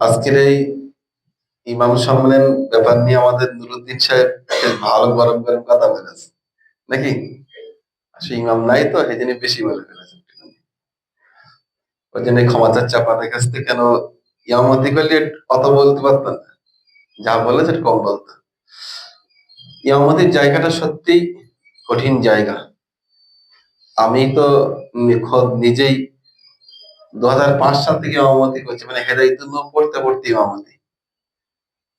আজকের এই ইমাম সম্মেলন ব্যাপার নিয়ে আমাদের নুরুদ্দিন সাহেব ভালো গরম গরম কথা বলেছে। নাকি? আসলে ইমাম নাই তো সেই জন্য বেশি বলে ফেলেছেন ওই জন্য ক্ষমা চাচ্ছে আপনাদের কাছ থেকে কেন ইয়ামতি করলে অত বলতে পারতেন না। যা বলেছে কম বলতো ইয়ামতির জায়গাটা সত্যি কঠিন জায়গা। আমি তো খোদ নিজেই দু হাজার পাঁচ সাল থেকে ইমামতি করছি মানে হেদায়িত পড়তে পড়তে ইমামতি।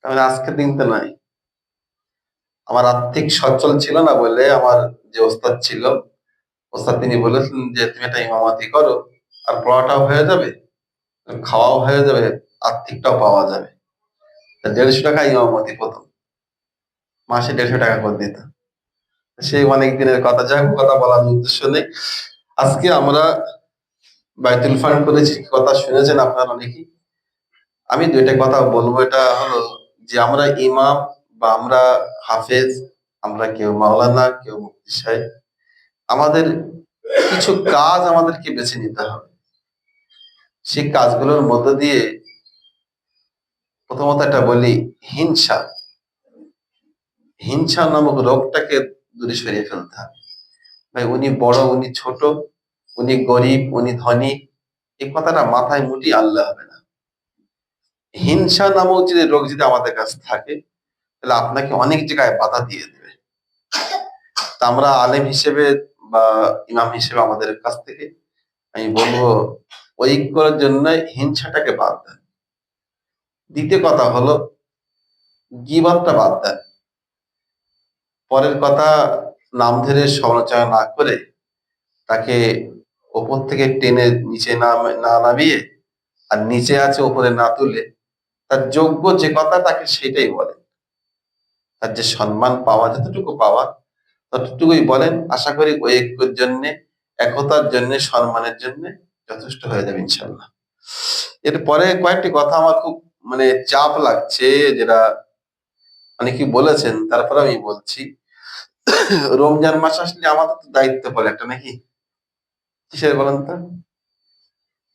তাহলে আজকের দিন তো নাই। আমার আর্থিক সচ্ছল ছিল না বলে আমার যে ওস্তাদ ছিল, ওস্তাদ তিনি বলেছিলেন যে, তুমি একটা ইমামতি করো, আর পড়াটাও হয়ে যাবে খাওয়াও হয়ে যাবে, আর্থিকটাও পাওয়া যাবে। দেড়শো টাকা ইমামতি প্রথম। মাসে দেড়শো টাকা করে দিত সেই অনেক দিনের কথা, যাই কথা বলার উদ্দেশ্য নেই। আজকে আমরা বাইতুল ফান্ড করেছি কথা শুনেছেন আপনারা অনেকেই, আমি দুইটা কথা বলব। এটা হলো যে আমরা ইমাম বা আমরা হাফেজ, আমরা কেউ মাওলানা, কেউ মুফতি সাহেব, আমাদের কিছু কাজ আমাদেরকে বেছে নিতে হবে। সেই কাজগুলোর মধ্য দিয়ে প্রথমত একটা বলি, হিংসা। হিংসা নামক রোগটাকে দূরে সরিয়ে ফেলতে হবে। ভাই, উনি বড়, উনি ছোট উনি গরিব, উনি ধনী, এই কথাটা মাথায় মুটি আনলে হবে না। হিংসা নামক যদি রোগ যদি আমাদের কাছে থাকে, তাহলে আপনাকে অনেক জায়গায় বাধা দিয়ে দেবে। তা আমরা আলেম হিসেবে বা ইমাম হিসেবে আমাদের কাছ থেকে আমি বলব, ঐক্যর জন্য হিংসাটাকে বাদ দেন। দ্বিতীয় কথা হলো গিবাদটা বাদ দেন। পরের কথা, নাম ধরে সমালোচনা না করে তাকে ওপর থেকে টেনে নিচে না না নামিয়ে আর নিচে আছে ওপরে না তুলে তার যোগ্য যে কথা তাকে সেটাই বলেন তার যে সম্মান পাওয়া, যতটুকু পাওয়া, ততটুকুই বলেন। আশা করি ঐক্যের জন্য, একতার জন্য, সম্মানের জন্য যথেষ্ট হয়ে যাবে ইনশাল্লাহ এরপরে কয়েকটি কথা আমার খুব মানে চাপ লাগছে যেটা অনেকেই বলেছেন, তারপরে আমি বলছি। রমজান মাস আসলে আমাদের তো দায়িত্ব পড়ে একটা নাকি? কিসের বলেন তো?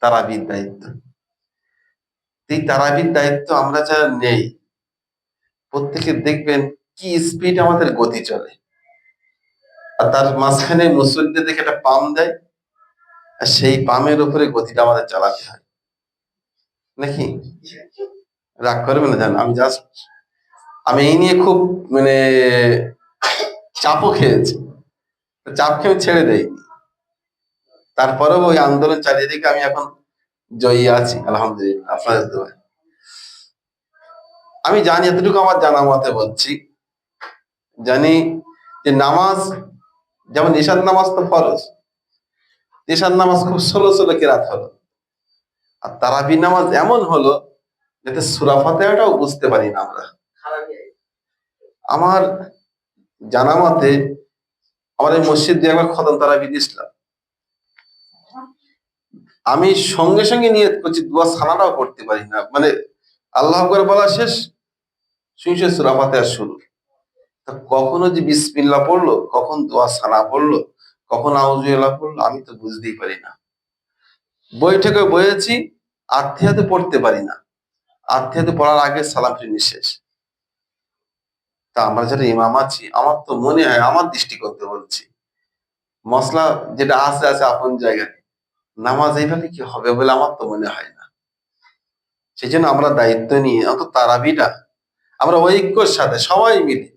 তারাবির দায়িত্ব। এই তারাবির দায়িত্ব আমরা যারা নেই, প্রত্যেকে দেখবেন কি স্পিড আমাদের গতি চলে। আর তার মাঝখানে মুসল্লিদের দেখে একটা পাম দেয়, আর সেই পামের উপরে গতিটা আমাদের চালাতে হয়। নাকি? রাগ করবে না জান আমি জাস্ট আমি এই নিয়ে খুব মানে চাপও খেয়েছি। চাপ খেয়ে ছেড়ে দেয়নি তারপরেও ওই আন্দোলন চালিয়ে দিকে আমি এখন জয়ী আছি, আলহামদুলিল্লাহ, আপনাদের দোয়ায়। আমি জানি, এতটুকু আমার জানা মতে বলছি। জানি যে নামাজ, যেমন ঈশান নামাজ তো ফরজ ঈশান নামাজ খুব ষোলো ষোলো কেরাত হলো। আর তারাবি নামাজ এমন হলো যাতে সুরা ফাতেহাটাও বুঝতে পারি না আমরা। আমার জানা মতে, আমার এই মসজিদ দিয়ে একবার খতম তারাবি দিয়েছিলাম আমি সঙ্গে সঙ্গে নিয়ে করছি, দোয়া সানাটাও করতে পারি না। মানে আল্লাহ করে বলা শেষ, শুনছে সুরা ফাতেহা শুরু। তা কখনো যে বিসমিল্লাহ পড়ল, কখন দোয়া সানা পড়ল, কখন আউজুল্লাহ পড়ল, আমি তো বুঝতেই পারি না। বৈঠকে বয়েছি আত্মীয়াতে পড়তে পারি না। আত্মীয়াতে পড়ার আগে সালাম ফিরিনি শেষ। তা আমরা যারা ইমাম আছি, আমার তো মনে হয়, আমার দৃষ্টিকোণতে বলছি। মশলা যেটা আছে আছে আপন জায়গায় নামাজ এইভাবে কি হবে বলে আমার তো মনে হয় না। সেই জন্য আমরা দায়িত্ব নিয়ে, অত তারাবিটা, আমরা ঐক্যর সাথে সবাই মিলে,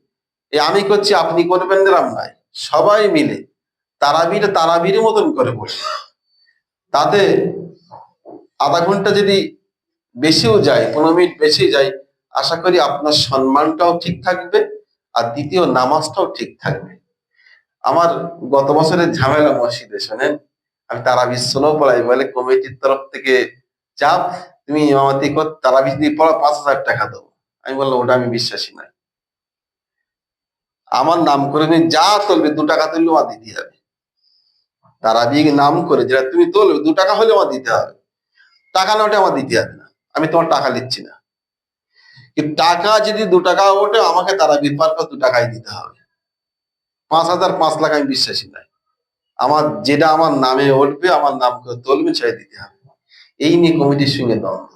এই আমি করছি, আপনি করবেন এরম নাই সবাই মিলে তারাবিটা তারাবির মতন করে বলি। তাতে আধা ঘণ্টা যদি বেশিও যায়, পনেরো মিনিট বেশি যায়, আশা করি আপনার সম্মানটাও ঠিক থাকবে আর দ্বিতীয় নামাজটাও ঠিক থাকবে। আমার গত বছরের ঝামেলা মসজিদে, শোনেন আমি তারাবি শোনো পড়াই বলে কমিটির তরফ থেকে চাপ, তুমি ইমামতি কর তারাবি দিয়ে পড়া, পাঁচ হাজার টাকা দেবো। আমি বললাম, ওটা আমি বিশ্বাসী নাই। আমার নাম করে তুমি যা তুলবে, দু টাকা তুললে আমার দিতে হবে। তারাবি নাম করে যেটা তুমি তুলবে, দু টাকা হলে আমার দিতে হবে। টাকা না ওটা আমার দিতে হবে না। আমি তোমার টাকা নিচ্ছি না। টাকা যদি দু টাকা ওঠে, আমাকে তারা বিপার দু টাকাই দিতে হবে। পাঁচ হাজার পাঁচ লাখ আমি বিশ্বাসী নাই। আমার যেটা আমার নামে উঠবে, আমার নাম তুলবে সেটাই দিতে হবে। এই নিয়ে কমিটির সঙ্গে দ্বন্দ্ব।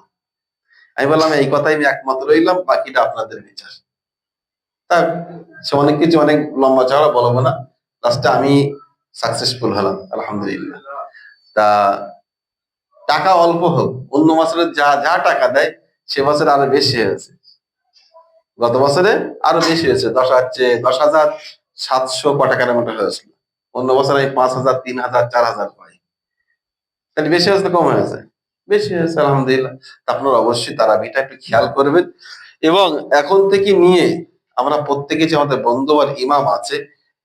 আমি বললাম, এই কথাই আমি একমত রইলাম, বাকিটা আপনাদের বিচার। তা সে অনেক কিছু অনেক লম্বা চড়া বলব না। লাস্টে আমি সাকসেসফুল হলাম, আলহামদুলিল্লাহ। তা টাকা অল্প হোক, অন্য বছরে যা যা টাকা দেয়, সে বছরে আরও বেশি হয়েছে। গত বছরে আরও বেশি হয়েছে, দশ হচ্ছে দশ হাজার সাতশো ক টাকার মতো হয়েছিল। অন্য বছর আমি পাঁচ হাজার, তিন হাজার, চার হাজার পাই। তাহলে বেশি হয়েছে কম হয়েছে? বেশি হয়েছে, আলহামদুলিল্লাহ। আপনারা অবশ্যই তারাবিটা একটু খেয়াল করবেন। এবং এখন থেকে নিয়ে আমরা প্রত্যেকে যে আমাদের বন্ধু আর ইমাম আছে,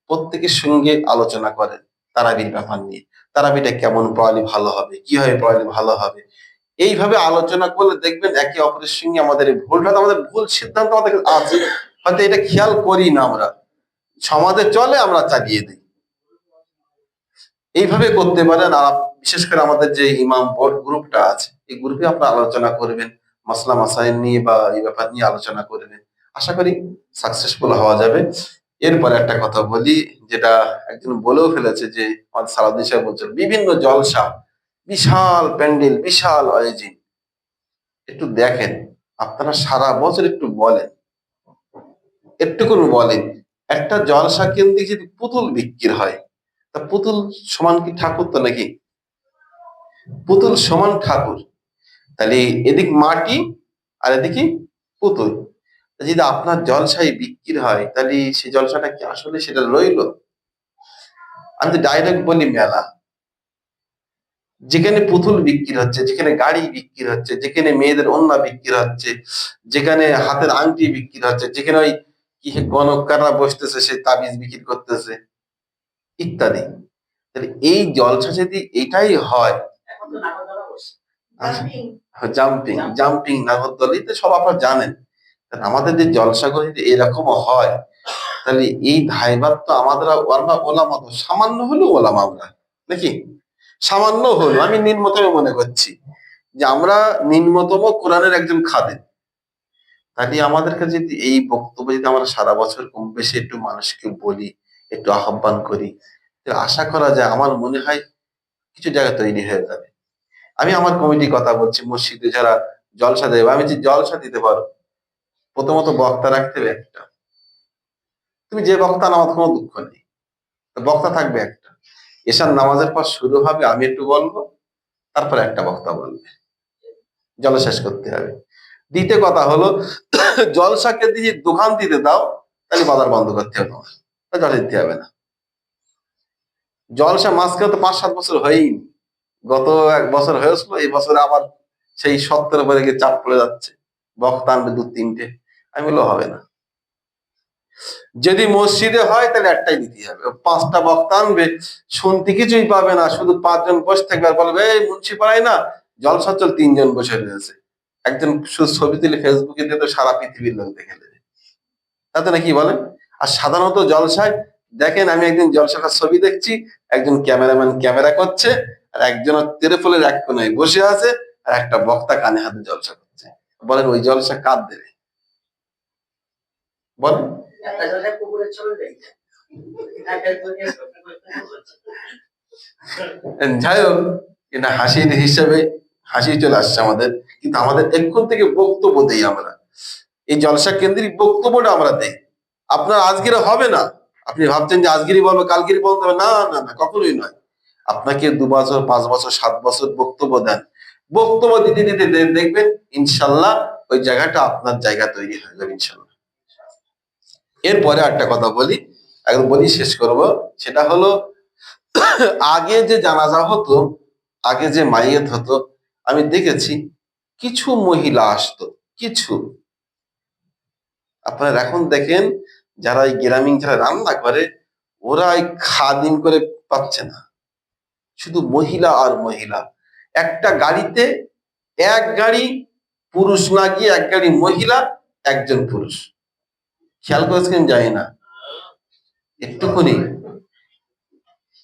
প্রত্যেকের সঙ্গে আলোচনা করেন তারাবির ব্যাপার নিয়ে। তারাবিটা কেমন, পড়ালে ভালো হবে, কীভাবে পড়ালে ভালো হবে? এইভাবে আলোচনা করলে দেখবেন একে অপরের সঙ্গে আমাদের ভুলটা আমাদের ভুল সিদ্ধান্ত আমাদের আছে, হয়তো এটা খেয়াল করি না আমরা। সমাজে চলে আমরা চালিয়ে দিই। এইভাবে করতে পারেন আর বিশেষ করে আমাদের যে ইমাম বোর্ড গ্রুপটা আছে, এই গ্রুপে আপনারা আলোচনা করবেন, মাসলা মাসাইল নিয়ে বা এই ব্যাপার নিয়ে আলোচনা করবেন। আশা করি সাকসেসফুল হওয়া যাবে। এরপরে একটা কথা বলি, যেটা একজন বলেও ফেলেছে যে, আমাদের সালাউদ্দিন সাহেব বলছেন, বিভিন্ন জলসা, বিশাল প্যান্ডেল, বিশাল আয়োজন। একটু দেখেন, আপনারা সারা বছর একটু বলেন। একটু করে বলেন, একটা জলসা কেন্দ্রে যদি পুতুল বিক্রি হয় পুতুল সমান কি ঠাকুর তো নাকি? পুতুল সমান ঠাকুর। তাহলে এদিক মাটি আর এদিকে পুতুল। যদি আপনার জলসাই বিক্রি হয়, তাহলে সেই জলসাটা কি আসলে সেটা রইল? আমি তো ডাইরেক্ট বলি মেলা। যেখানে পুতুল বিক্রি হচ্ছে, যেখানে গাড়ি বিক্রি হচ্ছে, যেখানে মেয়েদের ওন্না বিক্রি হচ্ছে, যেখানে হাতের আংটি বিক্রি হচ্ছে, যেখানে ওই কি গণকাররা বসতেছে, সে তাবিজ বিক্রি করতেছে। ইত্যাদি। তাহলে এই জলসা যদি এটাই হয়। আচ্ছা, জাম্পিং জাম্পিং নাগরদলি তো সব আপনারা জানেন। আমাদের যে জলসাগুলো যদি এরকম হয় তাহলে এই ধাইবার তো আমাদের ওলামা ওলামা তো সামান্য হলেও ওলামা আমরা নাকি? সামান্য হলো আমি নিম্নতম মনে করছি। যে আমরা নিম্নতম কোরআনের একজন খাদেন তাহলে আমাদের কাছে যদি এই বক্তব্য যদি আমরা সারা বছর কম বেশি একটু মানুষকে বলি একটু আহ্বান করি। আশা করা যায় আমার মনে হয় কিছু জায়গা তৈরি হয়ে যাবে। আমি আমার কমিটির কথা বলছি, মসজিদে যারা জলসা দেবে, আমি যে জলসা দিতে পারো প্রথমত বক্তা রাখতে হবে একটা। তুমি যে বক্তা আমার কোনো দুঃখ নেই। বক্তা থাকবে একটা। এসার নামাজের পর শুরু হবে, আমি একটু বলব, তারপর একটা বক্তা বলবে। জল শেষ করতে হবে। দ্বিতীয় কথা হলো, জলসাকে দিয়ে দোকান দিতে দাও, তাহলে বাজার বন্ধ করতে হবে। তোমার জল দিতে হবে না। জলসা মাঝখানে তো পাঁচ সাত বছর হয়নি গত এক বছর হয়েছিল, এই বছরে আবার সেই সত্তর উপরে গিয়ে চাপ পড়ে যাচ্ছে। বক্তা আনবে দু, তিনটে। আমি বলল হবে না। যদি মসজিদে হয়, তাহলে একটাই দিতে হবে। পাঁচটা বক্তা আনবে, শুনতে কিছুই পাবে না, শুধু পাঁচজন বসে থাকবে আর বলবে, এই মুন্সি পাড়ায় না? জলসা চল তিনজন বসে রয়েছে। একজন শুধু ছবি তুলে ফেসবুকে দিয়ে তো সারা পৃথিবীর লোক দেখে নেবে। তাতে না কি বলেন আর সাধারণত জলসায় দেখেন আমি একদিন জলসাটার ছবি দেখছি, একজন ক্যামেরাম্যান ক্যামেরা করছে, আর একজন তেরেফলের এক কোনায় বসে আছে, আর একটা বক্তা কানে হাতে জলসা করছে। বলেন, ওই জলসা কার দেবে? বলেন। যাই হোক, এটা হাসির হিসেবে হাসি চলে আসছে আমাদের, কিন্তু আমাদের এক্ষণ থেকে বক্তব্য দেই আমরা। এই জলসা কেন্দ্রিক বক্তব্যটা আমরা দেই। আপনার আজকের হবে না। আপনি ভাবছেন যে আজকেরই বলব, কালকেরই বলতে হবে। না না না, কখনোই নয়। আপনাকে দু বছর, পাঁচ বছর, সাত বছর বক্তব্য দেন। বক্তব্য দিতে দিতে দেখবেন ইনশাল্লাহ ওই জায়গাটা আপনার জায়গা তৈরি হয়ে যাবে ইনশাল্লাহ। এরপরে একটা কথা বলি, একদম বলি শেষ করব। সেটা হলো, আগে যে জানাজা হতো, আগে যে মাইয়েত হতো, আমি দেখেছি কিছু মহিলা আসতো, কিছু। আপনারা এখন দেখেন যারা এই গ্রামীণ যারা রান্না করে ওরা এই খাদিম করে পাচ্ছে না। শুধু মহিলা আর মহিলা। একটা গাড়িতে এক গাড়ি পুরুষ না গিয়ে এক গাড়ি মহিলা, একজন পুরুষ। খেয়াল করেছেন জানি না। একটুখানি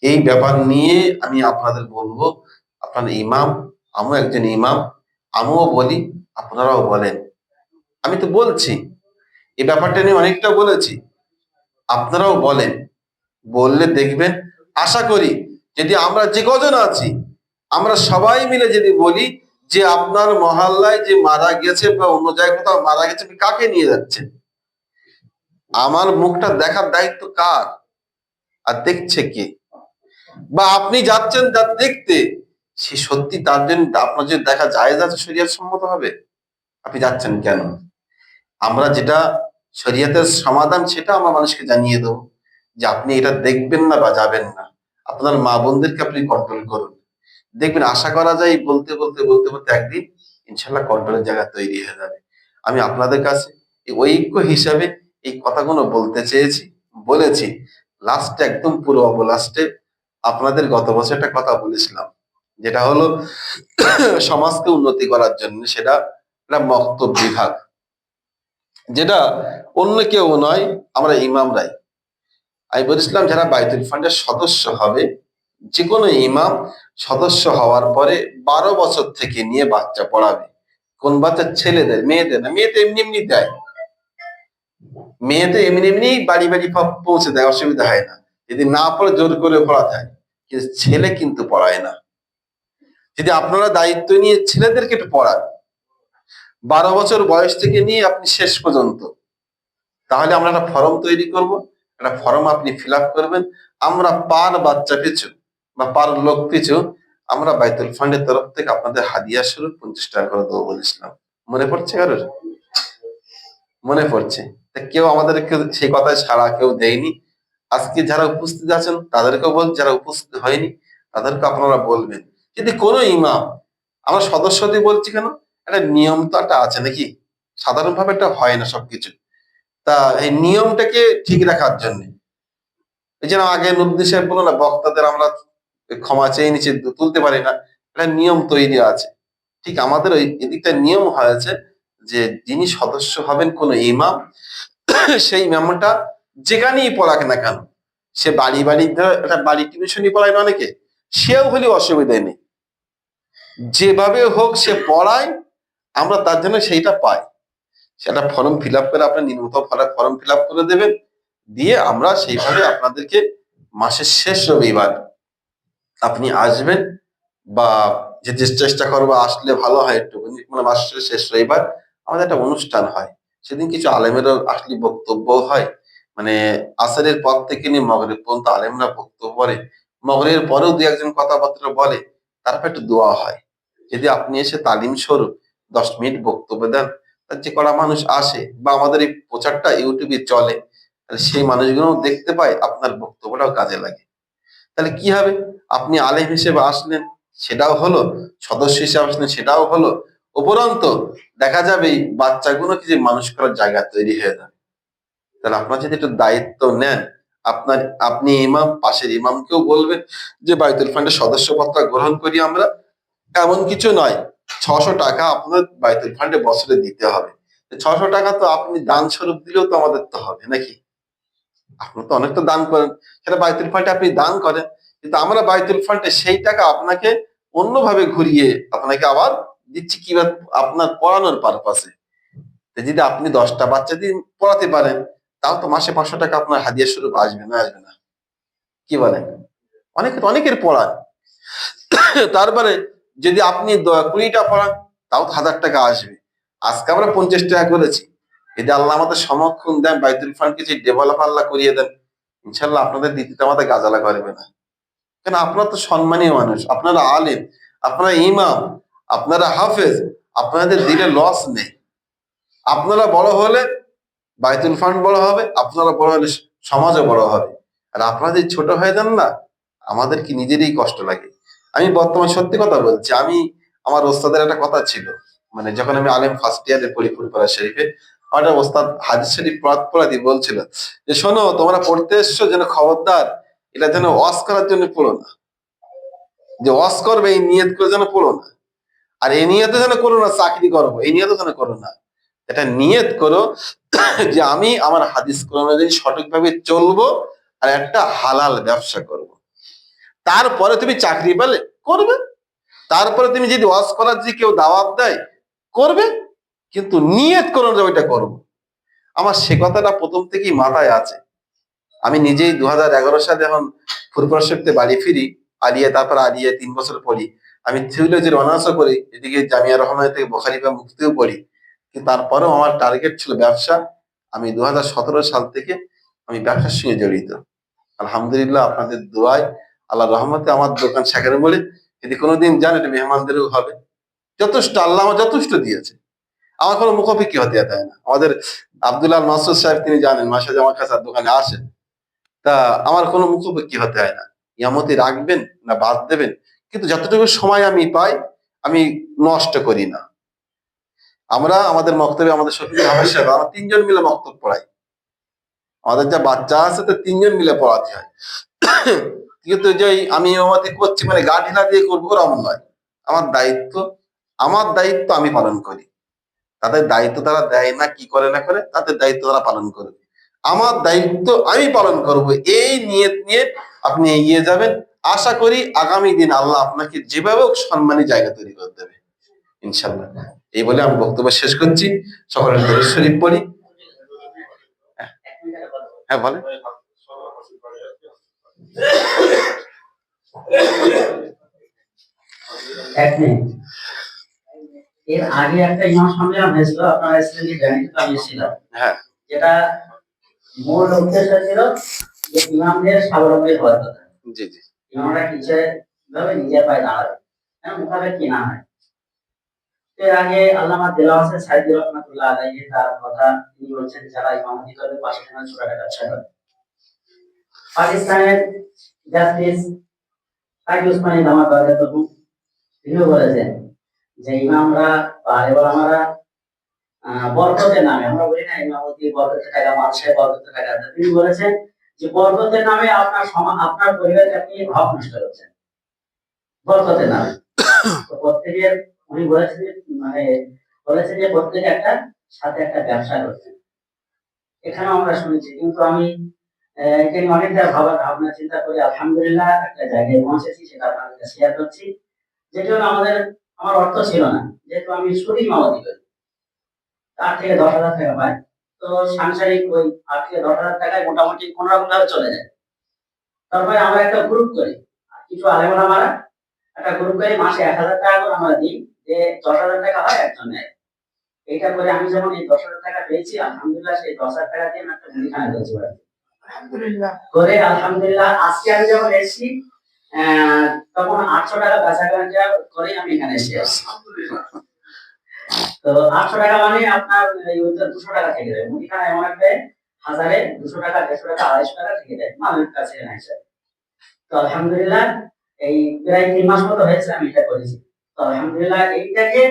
এই ব্যাপার নিয়ে আমি আপনাদের বলব, আপনার ইমাম, আমিও একজন ইমাম, আমিও বলি, আপনারাও বলেন। আমি তো বলছি এই ব্যাপারটা নিয়ে অনেকটা বলেছি। আপনারাও বলেন, বললে দেখবেন। আশা করি যদি আমরা যে কজন আছি, আমরা সবাই মিলে যদি বলি যে আপনার মহল্লায় যে মারা গেছে বা অন্য জায়গায় কোথাও মারা গেছে কাকে নিয়ে যাচ্ছেন? আমার মুখটা দেখার দায়িত্ব কার? আর দেখছে কে? বা আপনি যাচ্ছেন তার দেখতে, সে সত্যি তার জন্য আপনার যে দেখা যায় আছে, শরীয়ত সম্মত হবে? আপনি যাচ্ছেন কেন? আমরা যেটা শরীয়তের সমাধান সেটা আমরা মানুষকে জানিয়ে দেবো যে আপনি এটা দেখবেন না বা যাবেন না। আপনার মা বোনদেরকে আপনি কন্ট্রোল করুন। দেখবেন, আশা করা যায় বলতে বলতে বলতে বলতে একদিন ইনশাল্লাহ কন্ট্রোলের জায়গা তৈরি হয়ে যাবে। আমি আপনাদের কাছে এই ঐক্য হিসাবে এই কথাগুলো বলতে চেয়েছি, বলেছি। লাস্টে একদম পুরো লাস্টে আপনাদের গত বছর একটা কথা বলেছিলাম, যেটা হলো সমাজকে উন্নতি করার জন্য সেটা একটা মক্তব বিভাগ। যেটা অন্য কেউ নয়, আমরা ইমামরাই। আমি বলেছিলাম যারা বাইতুল ফান্ডের সদস্য হবে যে কোনো ইমাম সদস্য হওয়ার পরে বারো বছর থেকে নিয়ে বাচ্চা পড়াবে। কোন বাচ্চা ছেলেদের, মেয়েদের না মেয়েতে এমনি এমনি দেয়। মেয়েতে এমনি এমনি বাড়ি বাড়ি পৌঁছে দেয়, অসুবিধা হয় না। যদি না পড়ে জোর করে পড়া যায়, কিন্তু ছেলে কিন্তু পড়ায় না। যদি আপনারা দায়িত্ব নিয়ে ছেলেদেরকে একটু পড়ান বারো বছর বয়স থেকে নিয়ে আপনি শেষ পর্যন্ত। তাহলে আমরা একটা ফর্ম তৈরি করব। একটা ফর্ম আপনি ফিল করবেন। আমরা পার বাচ্চা পিছু বা পার লোক পিছু আমরা বাইতুল ফান্ডের তরফ থেকে আপনাদের হাদিয়া স্বরূপ পঞ্চাশ টাকা করে দেবো বলেছিলাম মনে পড়ছে কারোর? মনে পড়ছে। তা কেউ আমাদেরকে সেই কথায় ছাড়া কেউ দেয়নি। আজকে যারা উপস্থিত আছেন, তাদেরকেও বল, যারা উপস্থিত হয়নি, তাদেরকে আপনারা বলবেন। যদি কোনো ইমাম, আমরা সদস্যদের বলছি কেন? একটা নিয়ম তো একটা আছে নাকি? সাধারণভাবে এটা হয় না সবকিছু। তা এই নিয়মটাকে ঠিক রাখার জন্য। এই যেন আগে নদী সাহেব বলো না, বক্তাদের আমরা ক্ষমা চেয়ে নিচে তুলতে পারি না। একটা নিয়ম তৈরি আছে। ঠিক আমাদের ওই এদিকটা নিয়ম হয়েছে যে যিনি সদস্য হবেন কোন ইমাম, সেই ইমামটা যেখানেই পড়াক না কেন, সে বাড়ি বাড়ি একটা বাড়ি টিউশনই পড়ায় না অনেকে, সেও হলে অসুবিধা নেই। যেভাবে হোক সে পড়ায় আমরা তার জন্য সেইটা পাই। সেটা ফর্ম ফিল আপ করে আপনার নিম্নত ফর্ম ফিল আপ করে দেবেন। দিয়ে আমরা সেইভাবে আপনাদেরকে মাসের শেষ রবিবার আপনি আসবেন বা যে চেষ্টা করব আসলে ভালো হয় একটু মানে মাসের শেষ রবিবার আমাদের একটা অনুষ্ঠান হয়। সেদিন কিছু আলেমেরও আসলে বক্তব্য হয়। মানে আসারের পর থেকে নিয়ে মগরের পর্যন্ত আলেমরা বক্তব্য বলে মগরের পরেও দু একজন কথাবার্তা বলে, তারপর একটু দোয়া হয়। যদি আপনি এসে তালিম স্বরূপ দশ মিনিট বক্তব্য দেন যে করা মানুষ আসে বা আমাদের এই প্রচারটা ইউটিউবে চলে, তাহলে সেই মানুষগুলো দেখতে পায় আপনার বক্তব্যটাও কাজে লাগে। তাহলে কি হবে? আপনি আলেম হিসেবে আসলেন, সেটাও হলো, সদস্য হিসেবে আসলেন, সেটাও হলো। উপরন্ত দেখা যাবে এই বাচ্চাগুলোকে যে মানুষ করার জায়গা তৈরি হয়ে যাবে। তাহলে আপনার যদি একটু দায়িত্ব নেন, আপনার, আপনি ইমাম, পাশের ইমামকেও বলবেন যে বাইতুল ফান্ডের সদস্যপত্র গ্রহণ করি আমরা। এমন কিছু নয়। ছশো টাকা আপনার বাইতুল ফান্ডে বছরে দিতে হবে। ছশো টাকা তো আপনি দান স্বরূপ দিলেও তো আমাদের তো হবে, নাকি? আপনি তো অনেকটা দান করেন। সেটা বাইতুল ফান্ডে আপনি দান করেন, কিন্তু আমরা বাইতুল ফান্ডে সেই টাকা আপনাকে অন্যভাবে ঘুরিয়ে আপনাকে আবার দিচ্ছি কি আপনার পড়ানোর পারপাসে যদি আপনি দশটা বাচ্চা দিন পড়াতে পারেন তাও তো মাসে পাঁচশো টাকা আপনার হাদিয়া স্বরূপ আসবে না আসবে না। কি বলেন? অনেকে অনেকের পড়ান তারপরে যদি আপনি কুড়িটা পড়ান, তাও তো হাজার টাকা আসবে। আজকে আমরা পঞ্চাশ টাকা করেছি। যদি আল্লাহ আমাদের সমক্ষণ দেন, বাইতুল ফান্ডকে যে ডেভেলপ আল্লাহ করিয়ে দেন ইনশাল্লাহ আপনাদের দ্বিতীয় আমাদের গাজালা করবে না। কেন? আপনারা তো সম্মানীয় মানুষ। আপনারা আলেম, আপনারা ইমাম, আপনারা হাফেজ, আপনাদের দিলে লস নেই। আপনারা বড় হলে বাইতুল ফান্ড বড় হবে, আপনারা বড় হলে সমাজও বড় হবে। আর আপনারা যদি ছোট হয়ে যান না, আমাদের কি নিজেরই কষ্ট লাগে? আমি বর্তমান সত্যি কথা বলছি, আমি আমার ওস্তাদের একটা কথা ছিল মানে যখন আমি আলেম ফার্স্ট ইয়ারে পড়ি ফুলপাড়া শরীফে, আমার ওস্তাদ হাদিস শরীফ পড়াত পড়াতি বলছিল যে, শোনো, তোমরা পড়তে এসছো যেন খবরদার, এটা যেন ওয়াশ করার জন্য পড়ো না। যে ওয়াশ করবে, এই নিয়ত করে যেন পড়ো না। আর এই নিয়তে যেন করো না, চাকরি করব, এই নিয়তে যেন করো না। এটা নিয়ত করো যে, আমি আমার হাদিস কোরআন অনুযায়ী সঠিকভাবে চলবো আর একটা হালাল ব্যবসা করব। তারপরে তুমি চাকরি পেলে, করবে। তারপরে তুমি যদি ওয়াজ করার যদি কেউ দাওয়াত দেয়, করবে। কিন্তু নিয়ত করো যে ওইটা করব আমার সে কথাটা প্রথম থেকেই মাথায় আছে। আমি নিজেই দু সালে এখন শক্তি বাড়ি ফিরি আলিয়া তারপর আলিয়া তিন বছর পড়ি। আমি থিওলজির অনার্সও করি, এদিকে জামিয়া রহমান থেকে বখারি বা মুক্তিও পড়ি কিন্তু তারপরেও আমার টার্গেট ছিল ব্যবসা। আমি দু হাজার সতেরো সাল থেকে আমি ব্যবসার সঙ্গে জড়িত। আলহামদুলিল্লাহ আপনাদের দোয়ায় আল্লাহ রহমতে আমার দোকান শেখার বলে, যদি কোনোদিন যান এটা মেহমানদেরও হবে। যথেষ্ট আল্লাহ আমার যথেষ্ট দিয়েছে। আমার কোনো মুখাপেক্ষি হতে হয় না। আমাদের আব্দুল্লাহ মাসুদ সাহেব, তিনি জানেন, মাসে আমার কাছে দোকানে আসেন তা আমার কোনো মুখোপেক্ষি হতে হয় না। ইয়ামতি রাখবেন না বাদ দেবেন, কিন্তু যতটুকু সময় আমি পাই, আমি নষ্ট করি না। আমরা আমাদের মক্তব্যে আমাদের শফিকুল হাফেজ সাহেব, আমরা তিনজন মিলে মক্তব পড়াই। আমাদের যা বাচ্চা আছে, তো তিনজন মিলে পড়াতে হয়। কিন্তু যে আমি ইমামতি করছি মানে গা ঢিলা দিয়ে করব ওরকম নয়। আমার দায়িত্ব আমার দায়িত্ব আমি পালন করি। তাদের দায়িত্ব তারা দেয় না, কি করে না করে, তাদের দায়িত্ব তারা পালন করবে আমার দায়িত্ব আমি পালন করব, এই নিয়ত নিয়ে আপনি এগিয়ে যাবেন। আশা করি আগামী দিন আল্লাহ আপনাকে যেভাবে সম্মানী জায়গা তৈরি করে দেবে ইনশাল্লাহ এই বলে আমি বক্তব্য শেষ করছি। সকলের দরুদ শরীফ পড়ি। হ্যাঁ বলেন। এক মিনিট। এর আগে একটা ইমাম সম্মেলন হয়েছিল আপনারা এসেছিলেন কি আমি ছিলাম। হ্যাঁ। যেটা মূল উদ্দেশ্য ছিল যে ইমামদের স্বাবলম্বী হওয়ার কথা। জি জি। ইমামরা কিছু ভাবে নিজের পায়ে দাঁড়াবে? হ্যাঁ মুখাবে কি না হয়? এর আগে আল্লামা দিলাওয়াসের সাইদি রহমাতুল্লাহ আলাইহি তার কথা তিনি বলছেন যারা ইমামতি করবে পাশে যেন ছোট কাটা ছেড়ে পাকিস্তানের জাস্টিস কাজী উসমানী দামাত বাজাতুহু তিনিও বলেছেন যে ইমামরা বা আলেমারা বরকতের নামে, আমরা বলি না ইমামতি বরকতের টাকা মানুষের বরকতের টাকা। তিনি বলেছেন যে বরকতের নামে আপনার সমা, আপনার পরিবারকে আপনি হক নষ্ট করছেন বরকতের নামে তো প্রত্যেকের, উনি বলেছেন মানে বলেছেন যে প্রত্যেকে একটা, সাথে একটা ব্যবসা করছেন এখানে আমরা শুনেছি, কিন্তু আমি এটা অনেকটা ভাবা ভাবনা চিন্তা করে আলহামদুলিল্লাহ একটা জায়গায় পৌঁছেছি, সেটা আপনাদের শেয়ার করছি। যেটা আমাদের আমার অর্থ ছিল না, যেহেতু আমি শুধুই মামাতি করি তার থেকে দশ হাজার টাকা পাই। তো সাংসারিক ওই আট থেকে দশ হাজার টাকায় মোটামুটি কোনো রকম ভাবে চলে যায়। তারপরে আমরা একটা গ্রুপ করি। কিছু আলেমরা মারা একটা গ্রুপ করে, মাসে এক হাজার টাকা করে আমরা দিই, যে দশ হাজার টাকা হয় একজন নেয়। এইটা করে আমি যেমন এই দশ হাজার টাকা পেয়েছি, আলহামদুলিল্লাহ সেই দশ হাজার টাকা দিয়ে আমি একটা মুদিখানা করেছি। বাড়িতে। করে আলহামদুলিল্লাহ আজকে আমি যখন এসেছি আহ, তখন আটশো টাকা বেচা কেনা করে আমি এখানে এসে আসছি তো আটশো টাকা মানে আপনার দুশো টাকা থেকে দেয় মুদিখানা এমন একটা হাজারে দুশো টাকা দেড়শো টাকা আড়াইশো টাকা থেকে দেয় মানুষের কাছে না হিসাবে তো আলহামদুলিল্লাহ এই প্রায় তিন মাস মতো হয়েছে আমি এটা করেছি। তো আলহামদুলিল্লাহ এইটাকে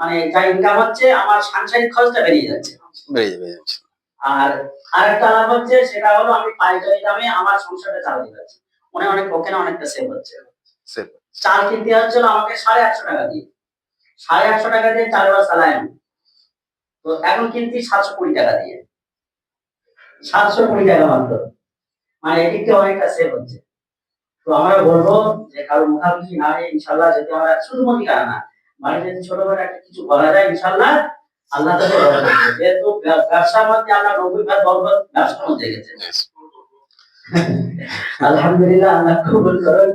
মানে যা ইনকাম হচ্ছে আমার সাংসারিক খরচটা বেরিয়ে যাচ্ছে। বেরিয়ে ইনশাল্লাহ। আর আরেকটা লাভ হচ্ছে সেটা হলো আমি পাইকারি দামে আমার সংসারটা চালাতে পারছি মনে অনেক পক্ষে না অনেকটা সেভ হচ্ছে। চাল কিনতে হচ্ছিল আমাকে সাড়ে আটশো টাকা দিয়ে। সাড়ে আটশো টাকা দিয়ে চার বার চালাই আমি। তো এখন কিনছি সাতশো কুড়ি টাকা দিয়ে। সাতশো কুড়ি টাকা মাত্র। মানে এদিকে অনেকটা সেভ হচ্ছে। তো আমরা বলব যে কারও মুখামুখি না হয়ে ইনশাল্লাহ যদি আমরা শুধু মুদিখানা না। বাড়িতে যদি ছোটখাটো একটা কিছু করা যায় ইনশাল্লাহ আল্লাহ তাকে। যেহেতু ব্যবসার মধ্যে ভাগ বরকত ব্যবসার মধ্যে আলহামদুলিল্লাহ আল্লাহ কবুল করুন।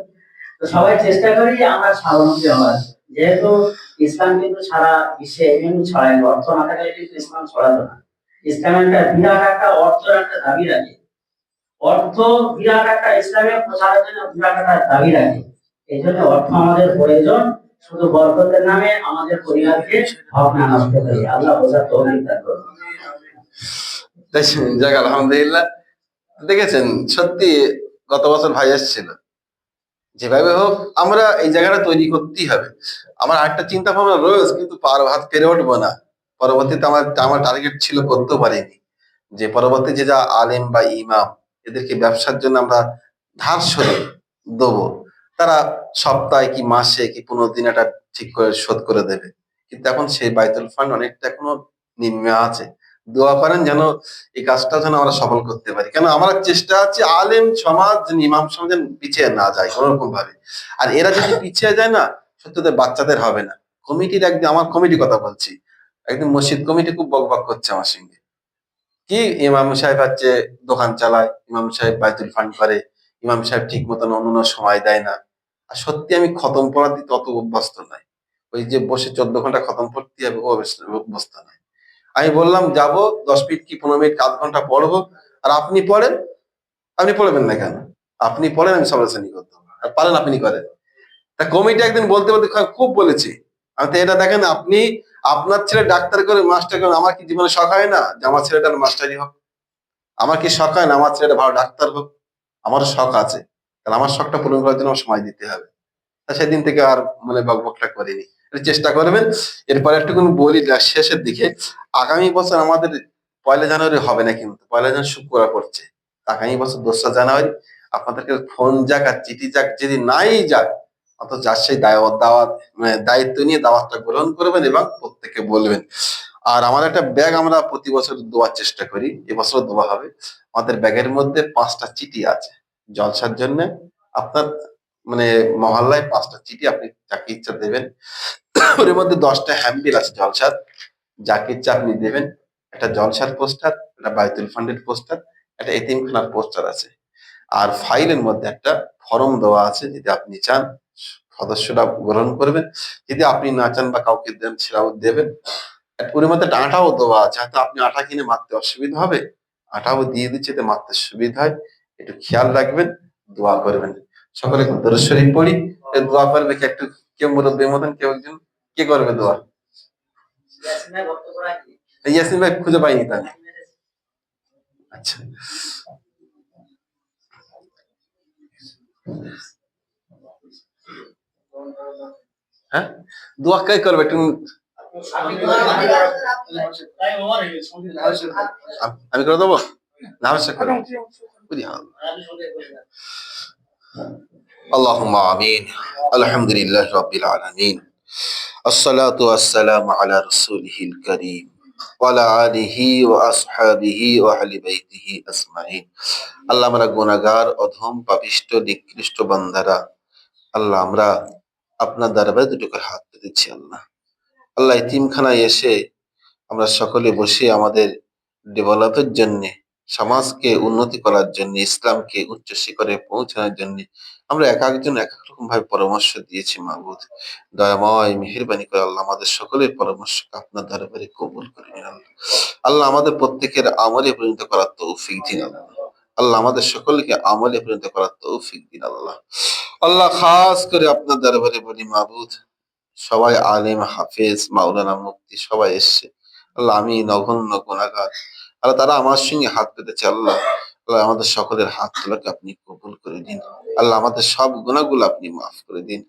তো সবাই চেষ্টা করি যে আমরা স্বাবলম্বী হওয়ার। যেহেতু ইসলাম কিন্তু সারা বিশ্বে এমনি ছড়ায়। অর্থ না থাকলে কিন্তু ইসলাম ছড়াতো না। ইসলামের একটা বিরাট একটা অর্থের একটা দাবি রাখে। অর্থ বিরাট একটা ইসলামের প্রচারের জন্য বিরাট একটা দাবি রাখে। এই জন্য অর্থ আমাদের প্রয়োজন। শুধু বরকতের নামে আমাদের পরিবারকে হক না নষ্ট করি আল্লাহ তৌফিক দান যাক, আলহামদুলিল্লাহ। দেখেছেন, সত্যি গত বছর ভাই এসেছিল। যেভাবে হোক, আমরা এই জায়গাটা তৈরি করতেই হবে। আমার আরেকটা চিন্তা ভাবনা রয়েছে, কিন্তু পার হাত পেরে উঠবো না। পরবর্তীতে আমার আমার টার্গেট ছিল করতেও পারিনি। যে পরবর্তী যে যা আলেম বা ইমাম, এদেরকে ব্যবসার জন্য আমরা ধার শোধ দেবো। তারা সপ্তাহে কি মাসে কি পনেরো দিন এটা ঠিক করে শোধ করে দেবে। কিন্তু এখন সেই বাইতুল ফান্ড অনেকটা এখনও নিম্নে আছে। দোয়া করেন যেন এই কাজটা যেন আমরা সফল করতে পারি। কেন আমার চেষ্টা আছে আলেম সমাজ ইমাম সমাজ যেন পিছিয়ে না যায় কোনোরকম ভাবে আর এরা যদি পিছিয়ে যায় না, সত্যি বাচ্চাদের হবে না। কমিটির একদিন, আমার কমিটি কথা বলছি। একদিন মসজিদ কমিটি খুব বকবক করছে আমার সঙ্গে। কি ইমাম সাহেব হচ্ছে দোকান চালায়, ইমাম সাহেব বাইতুল ফান্ড করে, ইমাম সাহেব ঠিক মতন অন্য সময় দেয় না। সত্যি আমি খতম পড়া দিতে অত অভ্যস্ত নাই। ওই যে বসে চোদ্দ ঘণ্টা খতম পড়তে হবে অভ্যস্ত- নাই। আমি বললাম, যাব, দশ মিনিট কি পনেরো মিনিট আধ ঘণ্টা পড়ব? আর আপনি পড়েন? আপনি পড়বেন না কেন? আপনি পড়েন, আমি সমালোচনা করতে। আর পারেন, আপনি করেন। তা কমিটি একদিন বলতে বলতে খুব বলেছি। আমি তো এটা দেখেন, আপনি, আপনার ছেলে ডাক্তার করে মাস্টার করে, আমার কি জীবনে শখ হয় না যে আমার ছেলেটার মাস্টারই হোক? আমার কি শখ হয় না আমার ছেলেটা ভালো ডাক্তার হোক? আমারও শখ আছে। তাহলে আমার শখটা পূরণ করার জন্য সময় দিতে হবে। তা সেদিন থেকে আর মানে বকবকটা করিনি। চেষ্টা করবেন। এরপরে একটু বলি শেষের দিকে। আগামী বছর আমাদের পয়লা জানুয়ারি হবে না কিন্তু, পয়লা জানুয়ারি শুক্রবার পড়ছে। আগামী বছর দোসরা জানুয়ারি। আপনাদেরকে ফোন যাক আর চিঠি যাক, যদি নাই যাক অত যার সেই দাওয়াত দাওয়াত মানে দায়িত্ব নিয়ে দাওয়াতটা গ্রহণ করবেন এবং প্রত্যেকে বলবেন। আর আমার একটা ব্যাগ আমরা প্রতি বছর দেওয়ার চেষ্টা করি। এবছর দেওয়া হবে। আমাদের ব্যাগের মধ্যে পাঁচটা চিঠি আছে। জলসার জন্য আপনার মানে মহল্লায় পাঁচটা চিঠি আপনি যাকে ইচ্ছা দেবেন। ওর মধ্যে দশটা হ্যান্ডবিল আছে জলসার। যাকে ইচ্ছা আপনি দেবেন। একটা জলসার পোস্টার, একটা বায়তুল ফান্ডের পোস্টার, একটা এতিমখানার পোস্টার আছে। আর ফাইলের মধ্যে একটা ফর্ম দেওয়া আছে যদি আপনি চান, সদস্যরা গ্রহণ করবেন। যদি আপনি না চান বা কাউকে দেন সেটাও দেবেন। ওর মধ্যে একটা আটাও দেওয়া আছে। হয়তো আপনি আটা কিনে মারতে অসুবিধা হবে। আটাও দিয়ে দিচ্ছে, এতে মারতে সুবিধা হয়। একটু খেয়াল রাখবেন, দোয়া করবেন। সকলে দরুদ পড়ি দোয়া করবে একটু কেউ মুরব্বীর মতন কেউ একজন কে করবে দোয়া। ইয়াসিন ভাই খুঁজে পাইনি তাহলে। আচ্ছা। হ্যাঁ? দোয়া কে করবে একটু? আমি করে দেবো? না আবশ্যক করে বুঝি আপনি শুনতে বলবেন। اللهم آمين الحمد لله رب العالمين الصلاة والسلام على رسوله الكريم وعلى آله وأصحابه وأهل بيته أجمعين আল্লাহ আমরা গুনাহগার অধম পাপিষ্ট নিকৃষ্ট বান্দারা আল্লাহ আমরা আপনার দরবারে দুটো করে হাত পেতেছি আল্লাহ আল্লাহ ইতিমখানায় এসে আমরা সকলে বসে আমাদের ডেভেলপের জন্য সমাজকে উন্নতি করার জন্য, ইসলামকে উচ্চ শিখরে পৌঁছানোর জন্য আমরা এক একজন এক এক রকম ভাবে পরামর্শ দিয়েছি মাহবুদ। দয়াময়, মেহেরবানি করে আল্লাহ আমাদের সকলের পরামর্শকে আপনার দরবারে কবুল করে আল্লাহ। আল্লাহ আমাদের প্রত্যেকের আমলে পরিণত করার তৌফিক দিন আল্লাহ। আল্লাহ আমাদের সকলকে আমলে পরিণত করার তৌফিক দিন আল্লাহ। আল্লাহ খাস করে আপনার দরবারে বলি মাহবুদ, সবাই আলেম, হাফেজ, মাওলানা মুক্তি সবাই এসছে। আল্লাহ আমি নগণ্য গুণাগার আল্লাহ তারা আমার সঙ্গে হাত পেতেছে আল্লাহ। আল্লাহ আমাদের সকলের হাত তোলাকে আপনি কবুল করে দিন আল্লাহ আমাদের সব গুণাগুলো আপনি মাফ করে দিন।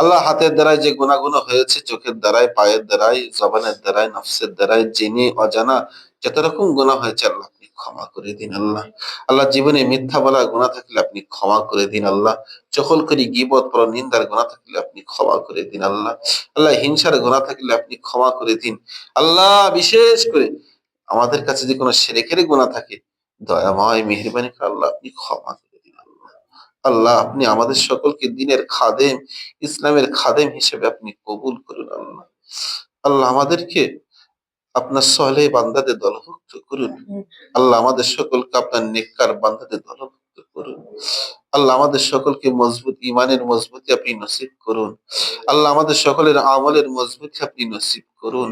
আল্লাহ হাতের দ্বারাই যে গুণাগুলো হয়েছে, চোখের দ্বারাই পায়ের দ্বারাই জবানের দ্বারাই নফসের দ্বারাই জেনে, অজানা যত রকম গুণা হয়েছে, আল্লাহ আপনি ক্ষমা করে দিন, আল্লাহ। আল্লাহ জীবনে মিথ্যা বলা গুণা থাকলে আপনি ক্ষমা করে দিন, আল্লাহ। চকল করি গিবত পর নিন্দার গুণা থাকলে আপনি ক্ষমা করে দিন, আল্লাহ। আল্লাহ হিংসার গুণা থাকলে আপনি ক্ষমা করে দিন, আল্লাহ। বিশেষ করে আমাদের কাছে যে কোনো সেরেকের গোনা থাকে দয়াময় মেহরবানি করে আল্লাহ আপনি ক্ষমা করে দিন আল্লাহ। আল্লাহ আপনি আমাদের সকলকে দিনের খাদেম ইসলামের খাদেম হিসেবে আপনি কবুল করুন আল্লাহ। আল্লাহ আমাদেরকে আপনার সহলে বান্দাদের দলভুক্ত করুন। আল্লাহ আমাদের সকলকে আপনার নেককার বান্দাদের দলভুক্ত করুন আল্লাহ আমাদের সকলকে মজবুত ইমানের মজবুতি আপনি নসিব করুন। আল্লাহ আমাদের সকলের আমলের মজবুতি আপনি নসিব করুন।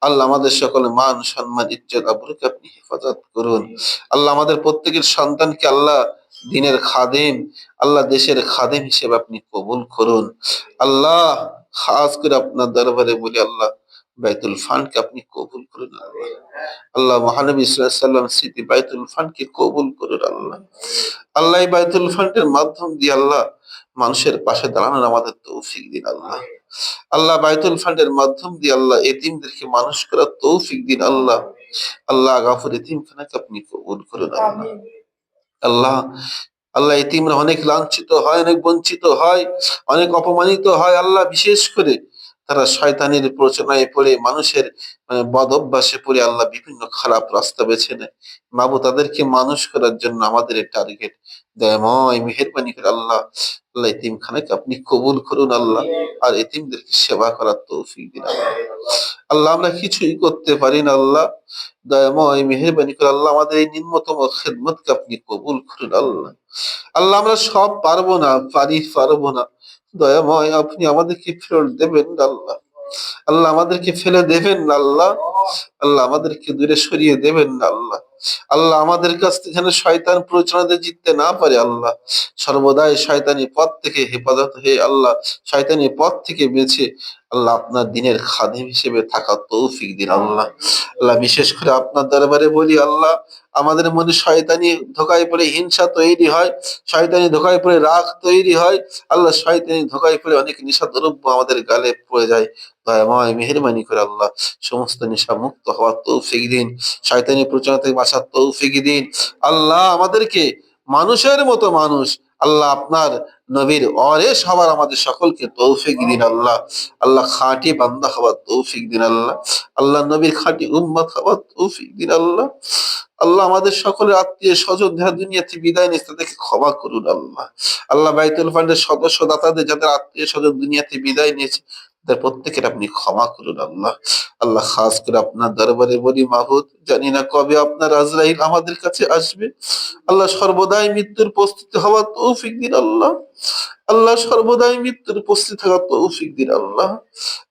আল্লাহ আমাদের সকলের মান, সম্মান, ইজ্জত, আবরুকে আপনি হেফাজত করুন। আল্লাহ আমাদের প্রত্যেকের সন্তানকে আল্লাহ দিনের খাদেম, আল্লাহ দেশের খাদেম হিসেবে আপনি কবুল করুন। আল্লাহ, খাস করে আপনার দরবারে বলি আল্লাহ বাইতুল ফানকে আপনি কবুল করুন আল্লাহ। আল্লাহ মহানবী সাল্লাম স্মৃতি বাইতুল ফানকে কবুল করুন আল্লাহ। আল্লাহ বাইতুল ফান্ডের মাধ্যম দিয়ে আল্লাহ মানুষের পাশে দাঁড়ানোর আমাদের তৌফিক দিন আল্লাহ। আল্লাহ বাইতুল ফান্ডের মাধ্যম দিয়ে আল্লাহ এতিমদেরকে মানুষ করার তৌফিক দিন আল্লাহ। আল্লাহ গাফর এতিমখানাকে আপনি কবুল করুন আল্লাহ। আল্লাহ আল্লাহ এতিমরা অনেক লাঞ্ছিত হয়, অনেক বঞ্চিত হয়, অনেক অপমানিত হয়, আল্লাহ বিশেষ করে তারা শয়তানের প্রচনায় পড়ে, মানুষের বদ অভ্যাসে পড়ে আল্লাহ বিভিন্ন খারাপ রাস্তা বেছে নেয়। বাবু, তাদেরকে মানুষ করার জন্য আমাদের টার্গেট দয়াময়, মেহেরবানি করে আল্লাহ আল্লাহ এতিমখানাকে আপনি কবুল করুন আল্লাহ, আর এতিমদেরকে সেবা করার তৌফিক দিন আল্লাহ। আল্লাহ, আমরা কিছুই করতে পারি না আল্লাহ। দয়াময়, মেহেরবানি করে আল্লাহ, আমাদের এই নিম্নতম খেদমতকে আপনি কবুল করুন আল্লাহ। আল্লাহ, আমরা সব পারব না, পারি, পারব না। দয়াময়, আপনি আমাদেরকে ফেরত দেবেন আল্লাহ। আল্লাহ আমাদেরকে ফেলে দেবেন আল্লাহ। আল্লাহ আমাদেরকে দূরে সরিয়ে দেবেন আল্লাহ। আল্লাহ আমাদের কাছ থেকে যেন শয়তান প্রচনাতে জিততে না পারে আল্লাহ। সর্বদাই শয়তানি পথ থেকে হেফাজত হয়ে আল্লাহ, শয়তানি পথ থেকে বেঁচে আল্লাহ আপনার দিনের খাদিম হিসেবে থাকা তৌফিক দিন আল্লাহ। আল্লাহ বিশেষ করে আপনার দরবারে বলি আল্লাহ আমাদের মনে শয়তানি ধোকায় পড়ে, হিংসা তৈরি হয়, শয়তানি ধোকায় পড়ে, রাগ তৈরি হয়। আল্লাহ শয়তানি ধোকায় পড়ে অনেক নিশা দ্রব্য আমাদের গালে পড়ে যায়। দয়াময়, মেহরবানি করে আল্লাহ সমস্ত নেশা মুক্ত হওয়ার তৌফিক দিন। শয়তানি প্রচার থেকে বাঁচার তৌফিক দিন। আল্লাহ আমাদেরকে মানুষের মতো মানুষ আল্লাহ আপনার নবীর অরেস হওয়ার আমাদের সকলকে তৌফিক দিন, আল্লাহ। আল্লাহ খাঁটি বান্দা হওয়ার তৌফিক দিন, আল্লাহ। আল্লাহ নবীর খাঁটি উম্মত হওয়ার তৌফিক দিন, আল্লাহ। আল্লাহ আমাদের সকলের আত্মীয় স্বজন যারা দুনিয়াতে বিদায় নিচ্ছে তাদেরকে ক্ষমা করুন, আল্লাহ। আল্লাহ বাইতুল ফান্ডের সদস্য দাতাদের যাদের আত্মীয় স্বজন দুনিয়াতে বিদায় নিয়েছে তাদের প্রত্যেকের আপনি ক্ষমা করুন আল্লাহ। আল্লাহ খাস করে আপনার দরবারে বলি মাহুদ জানি না কবে আপনার আজরাইল আমাদের কাছে আসবে। আল্লাহ সর্বদাই মৃত্যুর প্রস্তুতি হওয়া তৌফিক দিন আল্লাহ। আল্লাহ সর্বদাই মৃত্যুর উপস্থিত থাকার তৌফিক দিন আল্লাহ।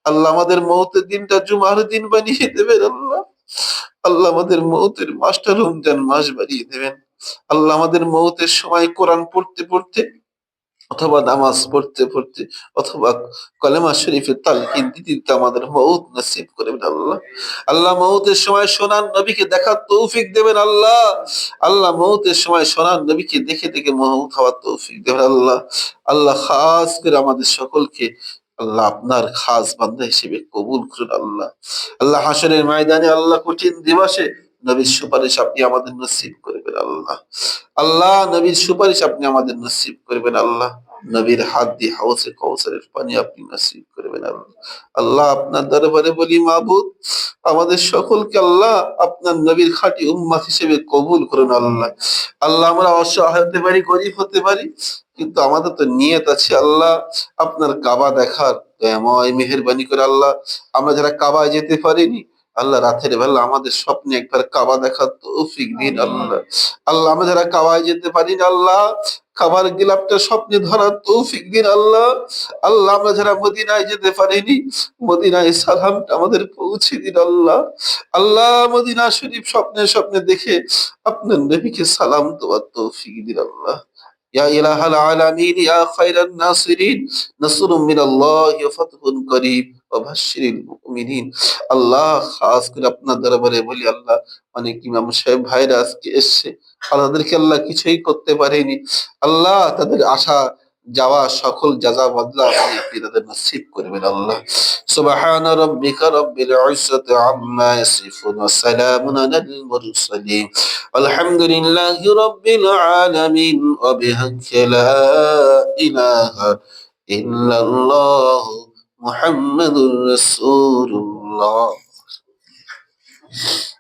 আল্লাহ আমাদের মৌতের দিনটা জুমার দিন বানিয়ে দেবেন আল্লাহ। আল্লাহ আমাদের মৌতের মাসটা রমজান মাস বানিয়ে দেবেন। আল্লাহ আমাদের মৌতের সময় কোরআন পড়তে পড়তে অথবা নামাজ পড়তে পড়তে অথবা কলেমা শরীফের তালকিন দিতে দিতে আমাদের মৌত নসিব করবেন আল্লাহ। আল্লাহ মৌতের সময় সোনার নবীকে দেখার তৌফিক দেবেন আল্লাহ। আল্লাহ মৌতের সময় সোনার নবীকে দেখে দেখে মৌত হওয়ার তৌফিক দেবেন আল্লাহ। আল্লাহ খাস করে আমাদের সকলকে আল্লাহ আপনার খাস বান্ধা হিসেবে কবুল করুন আল্লাহ। আল্লাহ হাসনের ময়দানে আল্লাহ কঠিন দিবসে নবীর সুপারিশ আপনি আমাদের নসিব করবেন, আল্লাহ। আল্লাহ, নবীর সুপারিশ আপনি আমাদের নসিব করবেন, আল্লাহ। নবীর হাত দিয়ে হাউসে কৌসারের পানি আপনি নসিব করবেন, আল্লাহ। আল্লাহ, আপনার দরবারে বলি মাহবুদ আমাদের সকলকে আল্লাহ, আপনার নবীর খাঁটি উম্মাত হিসেবে কবুল করুন, আল্লাহ। আল্লাহ, আমরা অসহায় হতে পারি, গরিব হতে পারি, কিন্তু আমাদের তো নিয়ত আছে, আল্লাহ, আপনার কাবা দেখার। মেহেরবানি করে, আল্লাহ, আমরা যারা কাবায় যেতে পারিনি আল্লাহ রাতের বেলা আমাদের স্বপ্নে একবার কাবা দেখার তৌফিক দিন আল্লাহ আল্লাহ আমরা যারা কাবায় যেতে পারি না আল্লাহ খাবার গিলাপটা স্বপ্নে ধরার তৌফিক দিন আল্লাহ আল্লাহ আমরা যারা মদিনায় যেতে পারিনি মদিনায় সালামটা আমাদের পৌঁছে দিন আল্লাহ আল্লাহ মদিনা শরীফ স্বপ্নে স্বপ্নে দেখে আপনার নবীকে সালাম দেওয়ার তৌফিক দিন আল্লাহ يا إله العالمين يا خير الناصرين نصر من الله وفتح قريب وبشر المؤمنين আল্লাহ খাস করে আপনার দরবারে বলি, আল্লাহ অনেক ইমাম সাহেব ভাইরা আজকে এসছে। তাদেরকে আল্লাহ কিছুই করতে পারেনি। আল্লাহ তাদের আশা যাওয়া সকল যাজা বদলা আপনি তাদের করবেন আল্লাহ। محمد رسول الله.